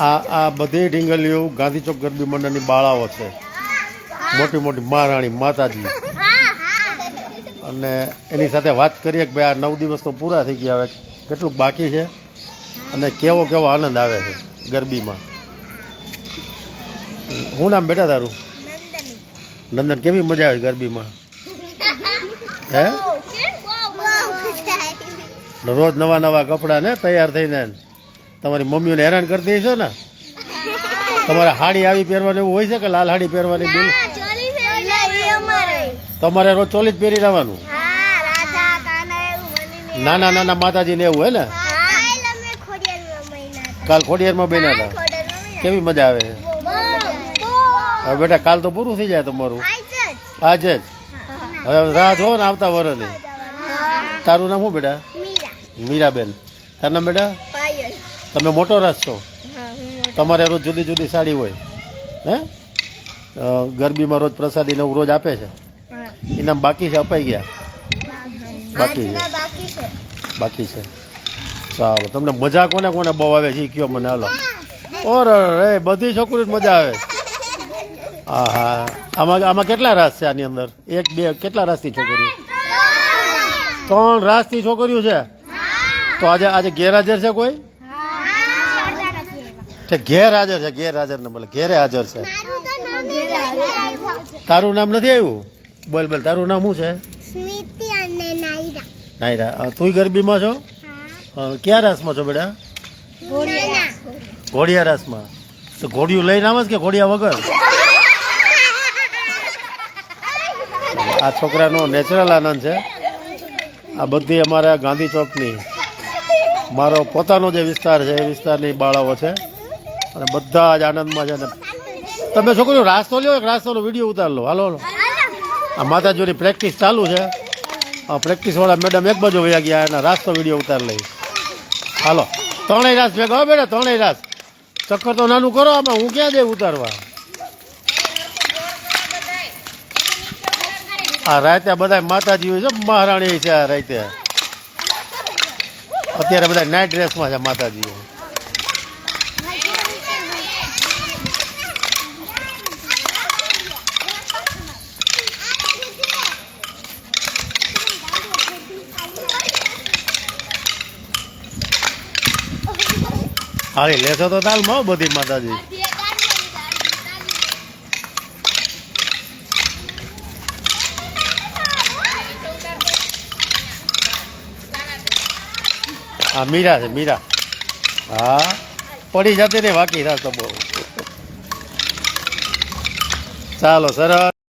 આ આ બધી ઢીંગલીઓ ગાંધી ચોક ગરબી મંડળની બાળાઓ છે. મોટી મોટી મહારાણી માતાજી. અને એની સાથે વાત કરીએ કે ભાઈ આ નવ દિવસ તો પૂરા થઈ ગયા હવે કેટલું બાકી છે? અને કેવો કેવો આનંદ આવે છે ગરબીમાં? હું નામ બેટા તારું? નંદન કેવી મજા આવે ગરબીમાં? હે? રોજ નવા નવા કપડાં ને તૈયાર થઈને તમારી મમ્મીઓને હેરાન કરતી હશો ને? તમારે હાડી આવી પહેરવાની એવું હોય છે કે લાલ હાડી પહેરવાની બિલ તમારે રોજ ચોલી જ પહેરી રહેવાનું નાના નાના માતાજીને એવું હોય ને? કાલ ખોડિયારમાં બન્યા હતા. કેવી મજા આવે? છે હવે બેટા કાલ તો પૂરું થઈ જાય તમારું. આજે જ. હવે રાહ જો ને આવતા વરસની. તારું નામ શું બેટા? મીરાબેન. તારું નામ બેટા? તમે મોટો રાસ છો. તમારે રોજ જુદી જુદી સાડી હોય. હે? ગરબીમાં રોજ પ્રસાદી નવું રોજ આપે છે? ઇનામ બાકી છે અપાઈ ગયા? બાકી છે? બાકી છે. સારું તમને મજા કોને કોને બહુ આવે છે? કયો મને હાલો. ઓર રે બધી છોકરીઓ મજા આવે. હા હા. આમાં આમાં કેટલા રાસ છે આની અંદર? એક બે કેટલા રાસની છોકરીઓ? ત્રણ રાસથી છોકરીઓ છે? તો આજે આજે ગેરહાજર છે કોઈ? છે ગેરહાજર છે ગેરહાજર ને બોલે ઘેરે હાજર છે તારું નામ નથી આવ્યું? બોલ બોલ તારું નામ શું છે? નાયરા. તું ગરબીમાં છો? ક્યાં રાસમાં છો બેટા? ઘોડિયા ઘોડિયા રાસમાં. તો ઘોડિયું લઈને આવે કે ઘોડિયા વગર? આ છોકરાનો નેચરલ આનંદ છે. આ બધી અમારા ગાંધી ચોકની. મારો પોતાનો જે વિસ્તાર છે એ વિસ્તારની બાળાઓ છે. અને બધા જ આનંદમાં છે તમે છોકરીઓ, રાસ્તો લ્યો, એક રાસ્તોનો વીડિયો ઉતાર હાલો હાલો. આ માતાજીની પ્રેક્ટિસ ચાલુ છે. આ પ્રેક્ટિસવાળા મેડમ એક બાજુ વયા ગયા, એના રાસ્તો વીડિયો ઉતાર લઈ હાલો. ત્રણેય રાસ ભેગા હો બેટા, ત્રણેય રાસ. ચક્કર તો નાનું કરો, આમાં હું ક્યાં જઈ ઉતારવા? આ રાતે બધા માતાજી હોય છે, મહારાણી છે આ રાતે. અત્યારે બધા નાઇટ ડ્રેસમાં છે માતાજીઓ. હારી, લેશો તો તાલમાં મો બધી માતાજી. હા મીરા છે, મીરા. હા, પડી જતી રે વાકી રાતો બહુ. ચાલો, સરસ.